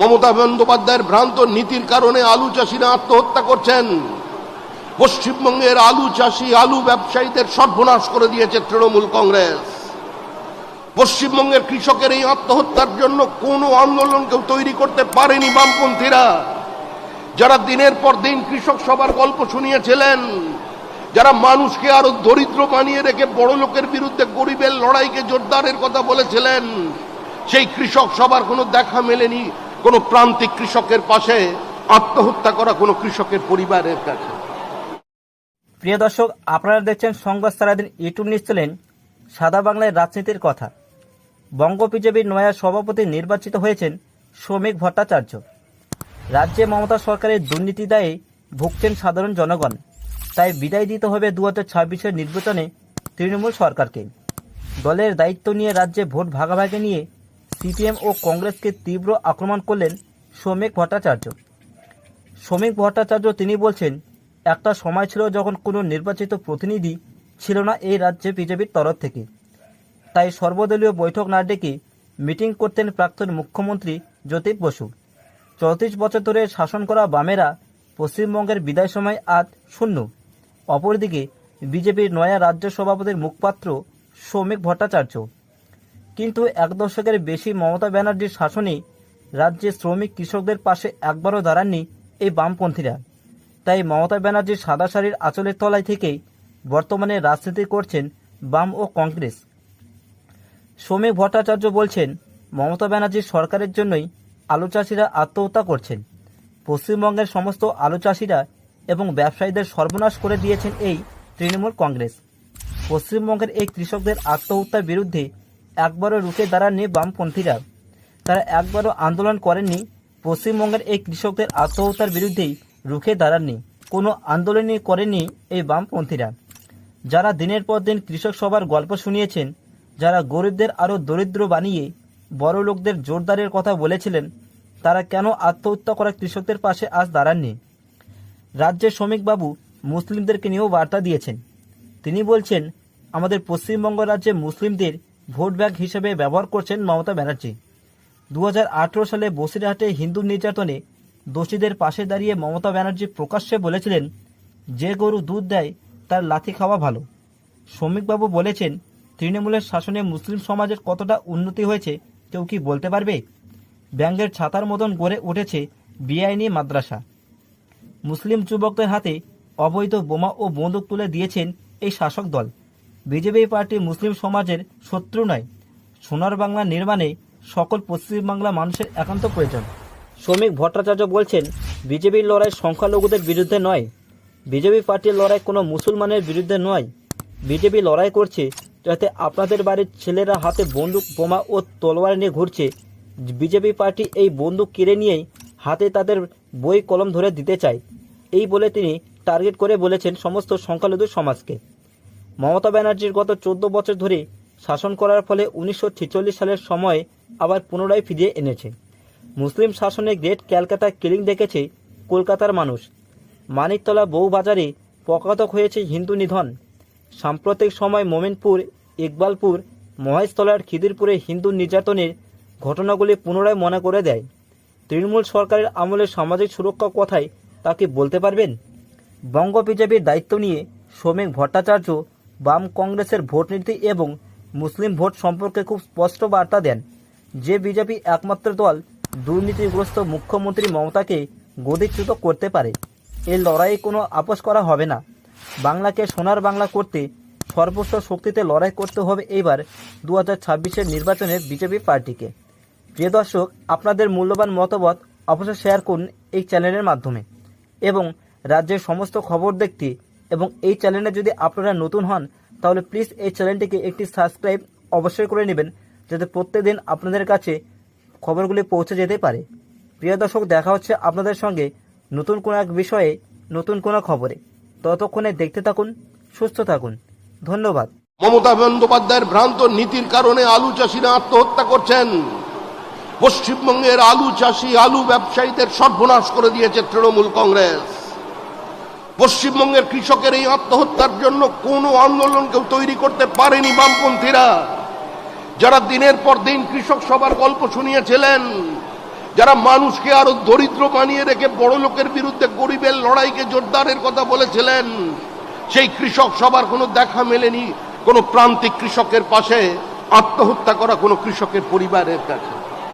মমতা বন্দ্যোপাধ্যায়ের ভ্রান্ত নীতির কারণে আলু চাষিরা আত্মহত্যা করছেন। পশ্চিমবঙ্গের আলু চাষি, আলু ব্যবসায়ীদের সর্বনাশ করে দিয়েছে তৃণমূল কংগ্রেস। পশ্চিমবঙ্গের কৃষকের এই আত্মহত্যার জন্য কোনো আন্দোলন কেউ তৈরি করতে পারেনি বামপন্থীরা। যারা দিনের পর দিন কৃষক সবার গল্প শুনিয়েছিলেন, যারা মানুষকে আরও দরিদ্র বানিয়ে রেখে বড় লোকের বিরুদ্ধে গরিবের লড়াইকে জোরদারের কথা বলেছিলেন, সেই কৃষক সবার কোনো দেখা মেলেনি। কোনো প্রান্তিক কৃষকের পাশে আত্মহত্যা করা কোনো কৃষকের পরিবারের কাছে। প্রিয় দর্শক, আপনারা দেখছেন সংবাদ সারাদিন ইউটিউব নিউজ চ্যানেল সাদা বাংলায় রাজনীতির কথা। বঙ্গ বিজেপির নয়া সভাপতি নির্বাচিত হয়েছেন শ্রমিক ভট্টাচার্য। রাজ্যে মমতা সরকারের দুর্নীতি দায়ে ভুগছেন সাধারণ জনগণ। তাই বিদায় দিতে হবে দু হাজার নির্বাচনে তৃণমূল সরকারকে। দলের দায়িত্ব নিয়ে রাজ্যে ভোট ভাগাভাগি নিয়ে সিপিএম ও কংগ্রেসকে তীব্র আক্রমণ করলেন শ্রমিক ভট্টাচার্য। শ্রমিক ভট্টাচার্য তিনি বলছেন, একটা সময় ছিল যখন কোনো নির্বাচিত প্রতিনিধি ছিল না এই রাজ্যে বিজেপির তরফ থেকে। তাই সর্বদলীয় বৈঠক না ডেকে মিটিং করতেন প্রাক্তন মুখ্যমন্ত্রী জ্যোতিপ বসু। চৌত্রিশ বছর ধরে শাসন করা বামেরা পশ্চিমবঙ্গের বিদায় সময় আজ শূন্য। অপরদিকে বিজেপির নয়া রাজ্য সভাপতির মুখপাত্র শ্রমিক ভট্টাচার্য। কিন্তু এক দশকের বেশি মমতা ব্যানার্জির শাসনে রাজ্যে শ্রমিক কৃষকদের পাশে একবারও দাঁড়াননি এই বামপন্থীরা। তাই মমতা ব্যানার্জির সাদা শাড়ির আঁচলের তলায় থেকেই বর্তমানে রাজনীতি করছেন বাম ও কংগ্রেস। শ্রমিক ভট্টাচার্য বলছেন, মমতা ব্যানার্জির সরকারের জন্যই আলু চাষিরা আত্মহত্যা করছেন। পশ্চিমবঙ্গের সমস্ত আলু চাষিরা এবং ব্যবসায়ীদের সর্বনাশ করে দিয়েছেন এই তৃণমূল কংগ্রেস। পশ্চিমবঙ্গের এই কৃষকদের আত্মহত্যার বিরুদ্ধে একবারও রুখে দাঁড়াননি বামপন্থীরা। তারা একবারও আন্দোলন করেননি। পশ্চিমবঙ্গের এই কৃষকদের আত্মহত্যার বিরুদ্ধেই রুখে দাঁড়াননি। কোনো আন্দোলনই করেনি এই বামপন্থীরা। যারা দিনের পর দিন কৃষক সবার গল্প শুনিয়েছেন, যারা গরিবদের আরও দরিদ্র বানিয়ে বড় লোকদের জোরদারের কথা বলেছিলেন, তারা কেন আত্মহত্যা করা কৃষকদের পাশে আজ দাঁড়াননি? রাজ্যের শ্রমিকবাবু মুসলিমদেরকে নিয়েও বার্তা দিয়েছেন। তিনি বলছেন, আমাদের পশ্চিমবঙ্গ রাজ্যে মুসলিমদের ভোট ব্যাংক হিসেবে ব্যবহার করছেন মমতা ব্যানার্জি। দু হাজার আঠারো সালে বসিরহাটে হিন্দু নির্যাতনে দোষীদের পাশে দাঁড়িয়ে মমতা ব্যানার্জি প্রকাশ্যে বলেছিলেন, যে গরু দুধ দেয়, তার লাথি খাওয়া ভালো। শ্রমিকবাবু বলেছেন, তৃণমূলের শাসনে মুসলিম সমাজের কতটা উন্নতি হয়েছে, কেউ কি বলতে পারবে? ব্যাঙ্গের ছাতার মতন গড়ে উঠেছে বেআইনি মাদ্রাসা। মুসলিম যুবকদের হাতে অবৈধ বোমা ও বন্দুক তুলে দিয়েছেন এই শাসক দল। বিজেপি পার্টি মুসলিম সমাজের শত্রু নয়। সোনার বাংলা নির্মাণে সকল পশ্চিমবাংলা মানুষের একান্ত প্রয়োজন। শ্রমিক ভট্টাচার্য বলছেন, বিজেপির লড়াই সংখ্যালঘুদের বিরুদ্ধে নয়। বিজেপি পার্টির লড়াই কোনো মুসলমানের বিরুদ্ধে নয়। বিজেপি লড়াই করছে যাতে আপনাদের বাড়ির ছেলেরা হাতে বন্দুক, বোমা ও তলোয়ার নিয়ে ঘুরছে। বিজেপি পার্টি এই বন্দুক কেড়ে নিয়েই হাতে তাদের বই কলম ধরে দিতে চায়। এই বলে তিনি টার্গেট করে বলেছেন সমস্ত সংখ্যালঘু সমাজকে। মমতা ব্যানার্জির গত চোদ্দ বছর ধরে শাসন করার ফলে উনিশশো ছেচল্লিশ সালের সময় আবার পুনরায় ফিরিয়ে এনেছে। মুসলিম শাসনে গ্রেট ক্যালকাতা কিলিং দেখেছে কলকাতার মানুষ। মানিকতলা বউবাজারে পকাতক হয়েছে হিন্দু নিধন। সাম্প্রতিক সময় মোমিনপুর, ইকবালপুর, মহেশতলার খিদিরপুরে হিন্দু নির্যাতনের ঘটনাগুলি পুনরায় মনে করে দেয়। তৃণমূল সরকারের আমলে সামাজিক সুরক্ষা কথায় তা কি বলতে পারবেন? বঙ্গ বিজেপির দায়িত্ব নিয়ে শ্রমিক ভট্টাচার্য বাম কংগ্রেসের ভোট নীতি এবং মুসলিম ভোট সম্পর্কে খুব স্পষ্ট বার্তা দেন। যে বিজেপি একমাত্র দল দুর্নীতিগ্রস্ত মুখ্যমন্ত্রী মমতাকে গদিচ্যুত করতে পারে এই লড়াইয়ে কোনো আপোষ করা হবে না। বাংলাকে সোনার বাংলা করতে সর্বস্ব শক্তিতে লড়াই করতে হবে এইবার দু হাজার ছাব্বিশের নির্বাচনের বিজেপি পার্টিকে। প্রিয় দর্শক, আপনাদের মূল্যবান মতামত অবশ্যই শেয়ার করুন এই চ্যানেলের মাধ্যমে। এবং রাজ্যের সমস্ত খবর দেখতে এবং এই চ্যানেলে যদি আপনারা নতুন হন, তাহলে প্লিজ এই চ্যানেলটিকে একটি সাবস্ক্রাইব অবশ্যই করে নেবেন, যাতে প্রত্যেকদিন আপনাদের কাছে খবরগুলি পৌঁছে যেতে পারে। প্রিয় দর্শক, দেখা হচ্ছে আপনাদের সঙ্গে নতুন কোনো এক বিষয়ে, নতুন কোনো খবরে। ততক্ষণে দেখতে থাকুন, সুস্থ থাকুন। ধন্যবাদ। মমতা বন্দ্যোপাধ্যায়ের ভ্রান্ত নীতির কারণে আলু চাষিরা আত্মহত্যা করছেন। পশ্চিমবঙ্গের আলু চাষি আলু ব্যবসায়ীদের সর্বনাশ করে দিয়েছে তৃণমূল কংগ্রেস। পশ্চিমবঙ্গের কৃষকের এই আত্মহত্যার জন্য কোনো আন্দোলন কেউ তৈরি করতে পারেনি বামপন্থীরা। যারা দিনের পর দিন কৃষক সবার গল্প শুনিয়েছিলেন, যারা মানুষকে আরও দরিদ্র বানিয়ে রেখে বড় লোকের বিরুদ্ধে গরিবের লড়াইকে জোরদারের কথা বলেছিলেন, সেই কৃষক সবার কোনো দেখা মেলেনি কোনো প্রান্তিক কৃষকের পাশে। আত্মহত্যা করা কোনো কৃষকের পরিবারের কাছে।